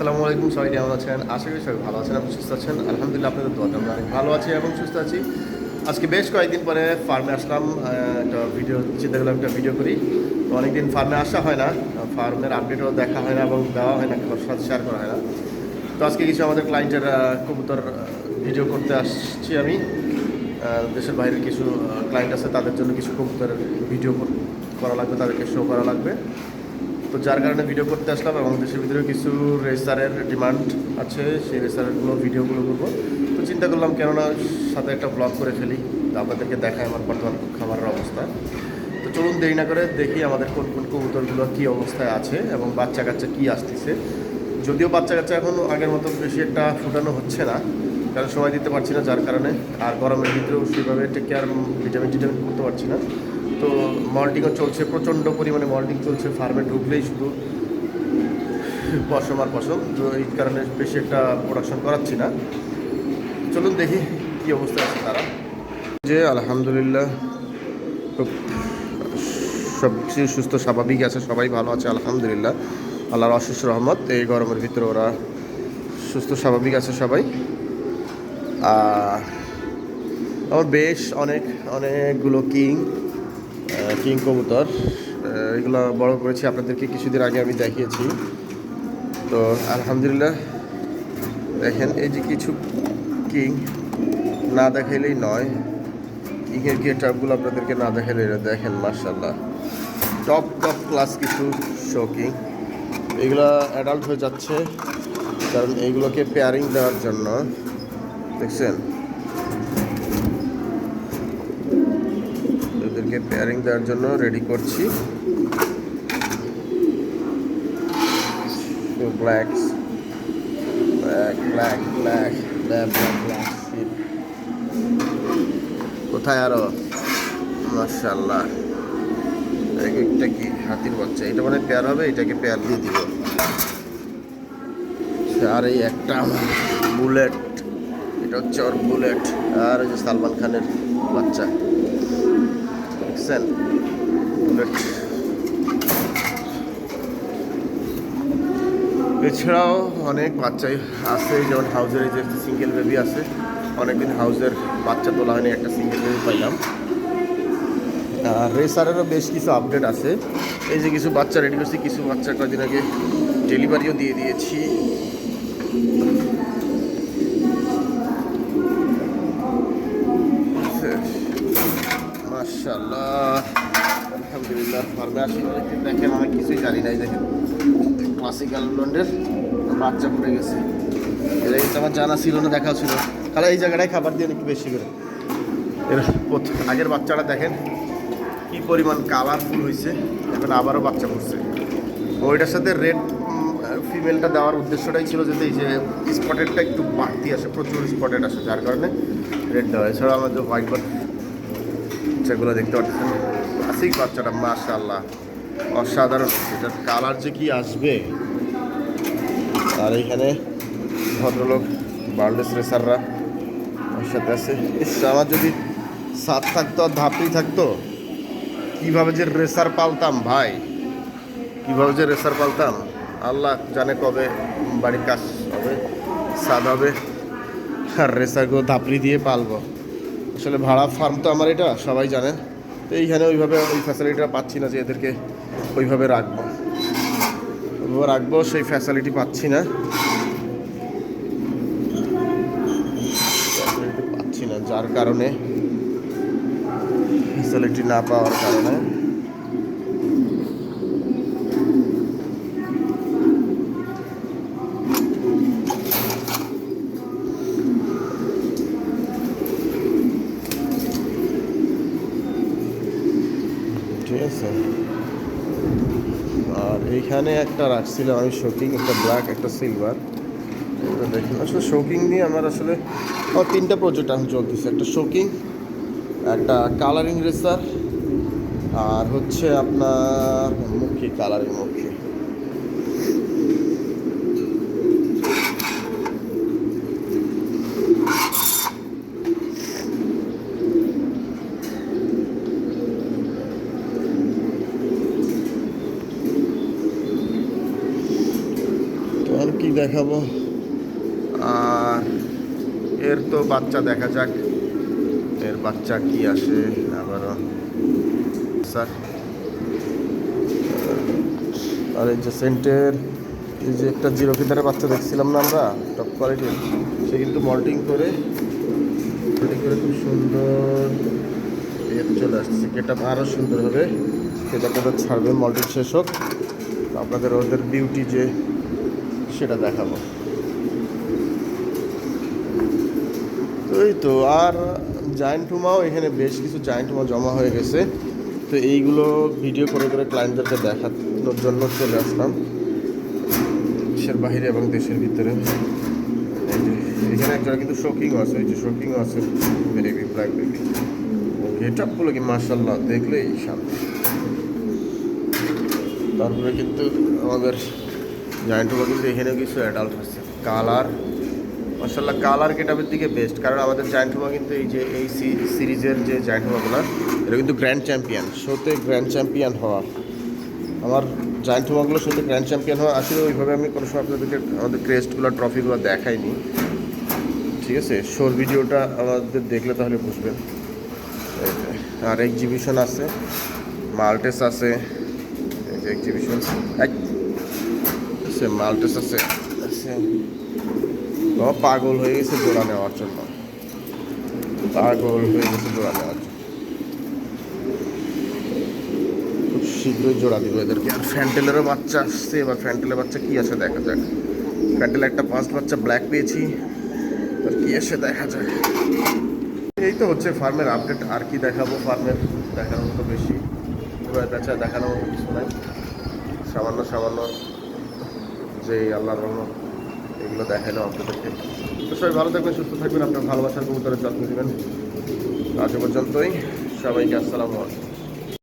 আসসালামু আলাইকুম, সবাই কেমন আছেন? আশা করি সবাই ভালো আছেন এবং সুস্থ আছেন? আলহামদুলিল্লাহ, আপনাদের দোয়াতে আমরা অনেক ভালো আছি এবং সুস্থ আছি। আজকে বেশ কয়েকদিন পরে ফার্মে আসলাম একটা ভিডিও চিন্তা করলাম একটা ভিডিও করি। তো অনেকদিন ফার্মে আসা হয় না, ফার্মের আপডেটও দেখা হয় না এবং দেওয়া হয় না কারোর সাথে শেয়ার করা হয় না। তো আজকে কিছু আমাদের ক্লায়েন্টের কবুতর ভিডিও করতে আসছি আমি। দেশের বাইরের কিছু ক্লায়েন্ট আছে, তাদের জন্য কিছু কবুতরের ভিডিও করা লাগবে, তাদেরকে শো করা লাগবে। তো যার কারণে ভিডিও করতে আসলাম এবং দেশের ভিতরে কিছু রেসারের ডিমান্ড আছে, সেই রেসারেরগুলো ভিডিওগুলো করব। তো চিন্তা করলাম, কেননা সাথে একটা ব্লগ করে ফেলি আপনাদেরকে দেখায় আমার বর্তমান খাবারের অবস্থা। তো চলুন দেরি না করে দেখি আমাদের কোন কোন কবুতরগুলো কী অবস্থায় আছে এবং বাচ্চা কাচ্চা কী আসতেছে। যদিও বাচ্চা কাচ্চা এখন আগের মতো বেশি একটা ফুটানো হচ্ছে না, কারণ সময় দিতে পারছি না যার কারণে, আর গরমের ভিতরেও সেভাবে টেক কেয়ার ভিটামিন টিটামিন করতে পারছি না। তো মল্টিংও চলছে, প্রচণ্ড পরিমাণে মল্টিং চলছে, ফার্মে ঢুকলেই শুধু পশম আর পশম, তো এই কারণে বেশি একটা প্রোডাকশন করাচ্ছি না। চলুন দেখি কী অবস্থা আছে তারা। যে আলহামদুলিল্লাহ, খুব সব কিছু সুস্থ, স্বাভাবিক আছে, সবাই ভালো আছে, আলহামদুলিল্লাহ। আল্লাহর অশেষ রহমত, এই গরমের ভিতরে ওরা সুস্থ, স্বাভাবিক আছে সবাই। আমার বেশ অনেক, অনেকগুলো কিং কিং কবুতর। এগুলো বড় করেছি, আপনাদেরকে কিছুদিন আগে আমি দেখিয়েছি। তো আলহামদুলিল্লাহ, দেখেন, এই যে কিছু কিং, না দেখাইলেই নয়। কিংয়ের গেটআপগুলো আপনাদেরকে না দেখাইলে দেখেন মার্শাল্লাহ টপ টপ ক্লাস কিছু শোকিং এগুলো অ্যাডাল্ট হয়ে যাচ্ছে, কারণ এইগুলোকে পেয়ারিং দেওয়ার জন্য, দেখছেন? এদেরকে পেয়ারিং দেওয়ার জন্য রেডি করছি। Blacks black black black black black কোথায় আরও? মার্শাল্লাহ একটা কি হাতির বাচ্চা? এটা মানে পেয়ার হবে? এটাকে পেয়ার দিয়ে দিব। আর এই একটা বুলেট এটা হচ্ছে ওর বুলেট আর সালমান খানের বাচ্চা। বুলেট এছাড়াও অনেক বাচ্চাই আছে, যেমন হাউজের এই যে সিঙ্গেল বেবি আছে, অনেকদিন হাউজের বাচ্চা তোলা হয়নি, একটা সিঙ্গেল বেবি পাইলাম। রেসারেরও বেশ কিছু আপডেট আছে। এই যে কিছু বাচ্চা রেডি করছি, কিছু বাচ্চা কয়েকদিন আগে ডেলিভারিও দিয়ে দিয়েছি। মাশাল্লাহ আলহামদুলিল্লাহ আসি দেখেন আমি কিছুই জানি নাই, দেখেন। ক্লাসিক্যাল ব্লন্ডের বাচ্চা পড়ে গেছে। এটা কিন্তু আমার জানা ছিল না দেখা ছিল। তাহলে এই জায়গাটায় খাবার দিয়ে একটু বেশি করে? এর আগের বাচ্চাটা দেখেন কি পরিমাণ কালারফুল হয়েছে এখন আবারও বাচ্চা করছে ওইটার সাথে রেড ফিমেলটা দেওয়ার উদ্দেশ্যটাই ছিল যাতে এই যে স্পটেডটা একটু বাড়তি আসে, প্রচুর স্পটেড আসে, যার কারণে রেড দেওয়া এছাড়াও আমাদের হোয়াইট বাট সেগুলো দেখতে পাচ্ছেন। ক্লাসিক বাচ্চাটা মাশাল্লাহ অসাধারণ। এটার কালার যে কি আসবে? আর এখানে ভদ্রলোক বার্লেস রেসাররা ওর সাথে আছে। আমার যদি সাত থাকতো আর ধাপড়ি থাকতো, কীভাবে যে রেসার পালতাম ভাই? কীভাবে যে রেসার পালতাম? আল্লাহ জানে কবে বাড়ির কাজ হবে সাদ হবে। আর রেসারগুলো ধাপড়ি দিয়ে পালবো। আসলে ভাড়া ফার্ম তো আমার এটা, সবাই জানে। তো এইখানে ওইভাবে ওই ফ্যাসিলিটিটা পাচ্ছি না যে এদেরকে ওইভাবে রাখব। ওইভাবে রাখব, সেই ফ্যাসিলিটি পাচ্ছি না। পাচ্ছি না, যার কারণে ফ্যাসিলিটি না পাওয়ার কারণে ঠিক আছে। আর এইখানে একটা রাখছিলাম আমি শোকিং একটা ব্ল্যাক একটা সিলভার দেখুন, আসলে শোকিং নিয়ে আমার আসলে আমার তিনটা প্রজেক্ট এখন চলতেছে। একটা শোকিং একটা কালারিং রেসার আর হচ্ছে আপনার মুখী কালারিং মুখী। দেখাবো। আর এর তো বাচ্চা দেখা যাক। এর বাচ্চা কি আসে আবারও। স্যার। আর এই যে সেন্টের এই যে একটা জিরো ফিদারের বাচ্চা দেখছিলাম না আমরা টপ কোয়ালিটির সে কিন্তু মল্টিং করে মল্টিং করে খুব সুন্দর। চলে আসছে এটা আরও সুন্দর হবে। সেটা আপনাদের ছাড়বে মল্টিং শেষ হোক। তো আপনাদের ওদের বিউটি যে সেটা দেখাবো। এই তো, আর জায়েন্ট হুমাও, এখানে বেশ কিছু জায়েন্ট হুমা জমা হয়ে গেছে। তো এইগুলো ভিডিও করে করে ক্লায়েন্টদেরকে দেখানোর জন্য চলে আসলাম। দেশের বাইরে এবং দেশের ভিতরে। এখানে একটা কিন্তু শোকিংও আছে, এই যে শোকিংও আছে। বেবি ব্ল্যাক বেবি গেট আপগুলো কি মার্শাল্লাহ দেখলেই শান্তি তারপরে কিন্তু আমাদের জায়েন্টগুলো কিন্তু এখানেও কিছু অ্যাডাল্ট আছে। কালার মার্শাল্লাহ কালার গেটাপের দিকে বেস্ট কারণ আমাদের জায়েন্ট হুমা কিন্তু এই যে এই সিরিজের যে জায়েন্ট হুমাগুলো এটা কিন্তু গ্র্যান্ড চ্যাম্পিয়ন শোতে গ্র্যান্ড চ্যাম্পিয়ন হওয়া। আমার জায়েন্ট হুমাগুলো শোতে গ্র্যান্ড চ্যাম্পিয়ন হওয়া আসলে ওইভাবে আমি কোনো সময় আপনাদেরকে, আমাদের ক্রেস্টগুলো ট্রফিগুলো দেখাইনি। ঠিক আছে? শোর ভিডিওটা আমাদের দেখলে তাহলে বুঝবেন। আর এক্সিবিশন আছে, মাল্টেস আছে এক্সিবিশন আছে মাল্টেস আছে। পাগল হয়ে গেছে জোড়া নেওয়ার জন্য। পাগল হয়ে গেছে জোড়া নেওয়ার জন্য। খুব শীঘ্রই জোড়া দিব এদেরকে। আর ফ্যান্টেলেরও বাচ্চা আসছে এবার ফ্যান্টেলের বাচ্চা কি আছে দেখা যাক। ফ্যান্টেল একটা ফার্স্ট বাচ্চা ব্ল্যাক পেয়েছি। আর কি এসে দেখা যাক। এই তো হচ্ছে ফার্মের আপডেট আর কি দেখাবো ফার্মের দেখানোর মতো বেশি। এবার বেচা দেখানোর মতো কিছু নাই। সামান্য সামান্য। যে আল্লাহ রহমত, এগুলো দেখাল আপনাদেরকে। তো সবাই ভালো থাকবেন, সুস্থ থাকবেন, আপনার ভালোবাসার কবুতরের যত্ন নেবেন। আজ পর্যন্তই, সবাইকে আসসালামু আলাইকুম।